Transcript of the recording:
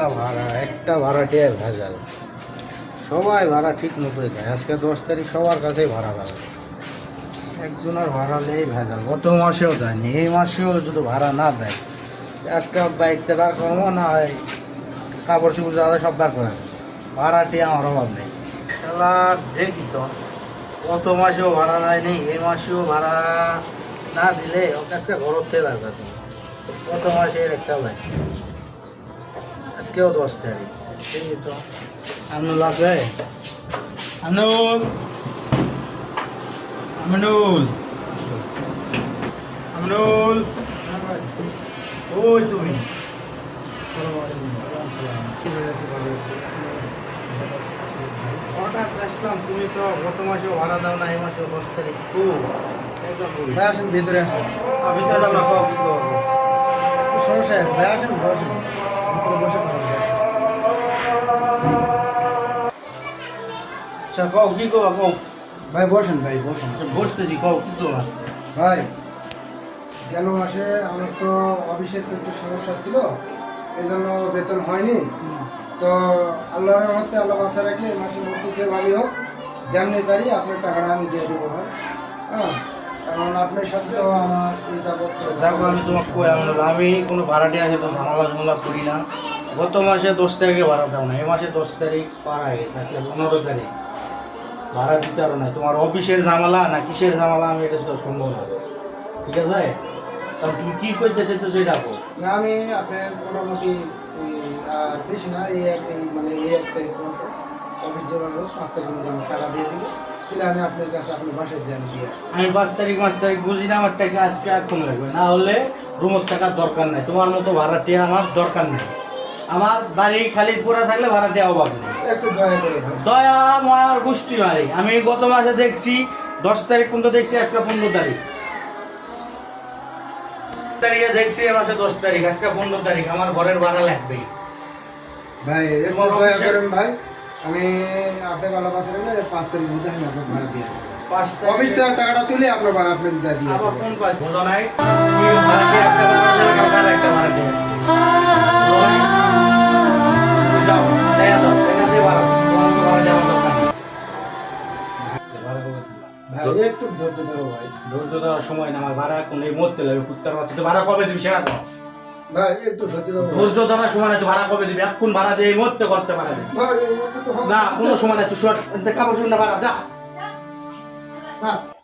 না ভাড়া, একটা ভাড়াটিয়া ভেজাল। সবাই ভাড়া ঠিক মতোই দেয় আজকে দশ তারিখ সবার কাছেই ভাড়া ভাড়া একজনের ভাড়া নেই ভেজাল। গত মাসেও দেয়নি, এই মাসেও যদি ভাড়া না দেয় একটা বাইকতে বার করব, না হয় কাপড় চুপড় যাওয়া সব বার করে। ভাড়াটি আমার অভাব নেই। এবার দেখি তো, গত মাসেও ভাড়া দেয়নি, এই মাসেও ভাড়া না দিলে ওকে আজকে ঘর থেকে বার করে গত মাসের একটা ভাই আজকেও দশ তারিখ। দেখি তো আমনুল আছে। আমনুল। আমনুল। আমনুল। ওই তুমি। হঠাৎ আসলাম তুমি তো গত মাসেও ভাড়া দাও না এই মাসেও দশ তারিখ। খুব একদম আসেন ভিতরে আসেন। আমি তো যাব সব কি করব। একটু সমস্যা আছে। ভাই আসেন বসেন। ভিতরে বসে কথা আচ্ছা কও কি করব কও? ভাই বসেন ভাই বসেন। বসতেছি কও কি করব ভাই গেল মাসে আমার তো অফিসের তো একটু সমস্যা ছিল এই জন্য বেতন হয়নি। তো আল্লাহর রহমতে আল্লাহ বাসা রাখলে এই মাসের মধ্যে যে ভাবি হোক যেমনি পারি আপনার টাকাটা আমি দিয়ে দেবো ভাই। হ্যাঁ? কারণ আপনার সাথে তো আমার এই যাবত দেখো আমি তোমাকে কই আমি আমি কোনো ভাড়াটি আছে তো ঝামেলা ঝামেলা করি না। গত মাসে দশ তারিখে ভাড়া দাও না এই মাসে দশ তারিখ পার হয়ে গেছে আজকে পনেরো তারিখ। ভাড়া দিতে পারো না তোমার অফিসের ঝামেলা না কিসের ঝামেলা আমি এটা তো সম্ভব না। ঠিক আছে? তা তুমি কী করতে চাইছো সেটা কো না আমি আপনার মোটামুটি বেশি না এই মানে এই এক তারিখ পর্যন্ত অফিস যাওয়ার পাঁচ আমার টাকা দিয়ে দিলে আমি আপনার কাছে আপনার বাসায় যে দিয়ে আমি পাঁচ তারিখ পাঁচ তারিখ বুঝি না আমার টাকা আজকে এখন লাগবে না। হলে রুমের টাকার দরকার নাই। তোমার মতো আমার দরকার নেই। আমার বাড়ি খালি পড়ে থাকলে ভাড়াটি অভাব নেই। একটু দয়া করে দয়া ময়ার গোষ্ঠী মারি আমি গত মাসে দেখছি দশ তারিখ পর্যন্ত দেখছি আজকে পনেরো তারিখ। তারিখে দেখছি এ মাসে দশ তারিখ আজকে পনেরো তারিখ। আমার ঘরের ভাড়া লাগবে ভাই দয়া করেন ভাই। আমি আপনার বালা বাসা রাখলে পাঁচ তারিখের মধ্যে আমি আপনার ভাড়া দিয়ে অফিস থেকে টাকাটা তুলে আপনার ভাড়া আপনার যা দিয়ে পাঁচ তারিখ একটা ভাই ধৈর্য ধরো ভাই। ধৈর্য দেওয়ার সময় না আমার ভাড়া এখন এই মরতে লাগবে কুত্তার বাচ্চা তো ভাড়া কবে দিবি সেটা ধৈর্য ধরা। সময় তুই ভাড়া কবে দিবি এখন ভাড়া দিয়ে এই মুহূর্তে করতে পারা তো না। কোনো সময় না তুই কাপড় শুনে ভাড়া যা।